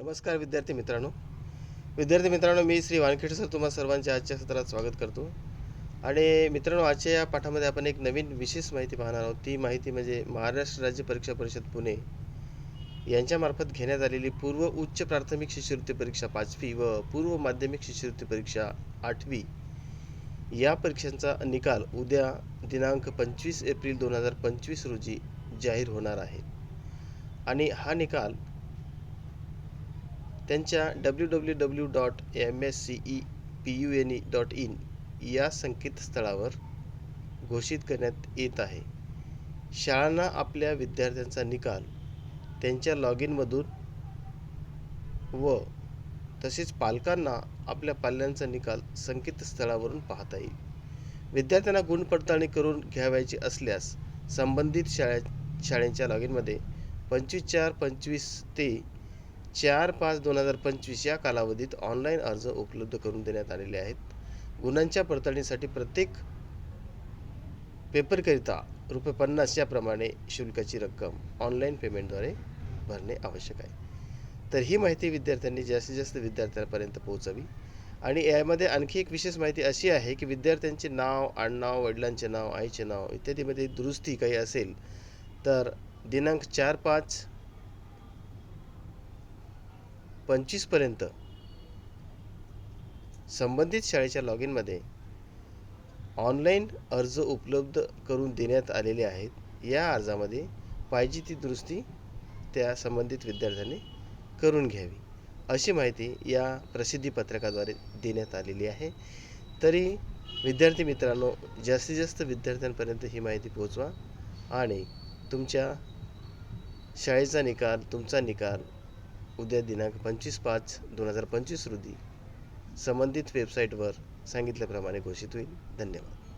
नमस्कार विद्यार्थी मित्रांनो. विद्यार्थी मित्रांनो मी श्री वानखेडे सर तुम्हा सर्वांचे आजच्या सत्रात स्वागत करतो. आणि मित्रांनो आजच्या या पाठामध्ये आपण एक नवीन विशेष माहिती पाहणार आहोत. ती माहिती म्हणजे महाराष्ट्र राज्य परीक्षा परिषद पुणे यांच्यामार्फत घेण्यात आलेली पूर्व उच्च प्राथमिक शिष्यवृत्ती परीक्षा पाचवी व पूर्व माध्यमिक शिष्यवृत्ती परीक्षा आठवी या परीक्षांचा निकाल उद्या दिनांक पंचवीस एप्रिल दोन हजार पंचवीस रोजी जाहीर होणार आहे. आणि हा निकाल त्यांच्या W W W dot M S C E P U N E dot in या संकेतस्थळावर घोषित करण्यात येत आहे. शाळांना आपल्या विद्यार्थ्यांचा निकाल त्यांच्या लॉग इनमधून व तसेच पालकांना आपल्या पाल्यांचा निकाल संकेतस्थळावरून पाहता येईल. विद्यार्थ्यांना गुण पडताळणी करून घ्यावयाची असल्यास संबंधित शाळे शाळेंच्या लॉग इनमध्ये पंचवीस चार पंचवीस ते चार पाच दोन हजार पंचवीस या कालावधीत ऑनलाईन अर्ज उपलब्ध करून देण्यात आलेले आहेत. गुणांच्या पडताळणीसाठी प्रत्येक पेपरकरिता रुपये पन्नास याप्रमाणे शुल्काची रक्कम ऑनलाईन पेमेंटद्वारे भरणे आवश्यक आहे. तर ही माहिती विद्यार्थ्यांनी जास्तीत जास्त विद्यार्थ्यांपर्यंत पोहोचावी. आणि यामध्ये आणखी एक विशेष माहिती अशी आहे की विद्यार्थ्यांचे नाव आडनाव वडिलांचे नाव आईचे नाव इत्यादीमध्ये दुरुस्ती काही असेल तर दिनांक चार पाच पंचवीसपर्यंत संबंधित शाळेच्या लॉग इनमध्ये ऑनलाईन अर्ज उपलब्ध करून देण्यात आलेले आहेत. या अर्जामध्ये पाहिजे ती दुरुस्ती त्या संबंधित विद्यार्थ्यांनी करून घ्यावी. अशी माहिती या प्रसिद्धीपत्रकाद्वारे देण्यात आलेली आहे. तरी विद्यार्थी मित्रांनो जास्तीत जास्त विद्यार्थ्यांपर्यंत ही माहिती पोहोचवा आणि तुमच्या शाळेचा निकाल तुमचा निकाल उद्या दिनांक पंचवीस पाच दोन हजार पंचवीस रोजी संबंधित वेबसाईटवर सांगितल्याप्रमाणे घोषित होईल. धन्यवाद.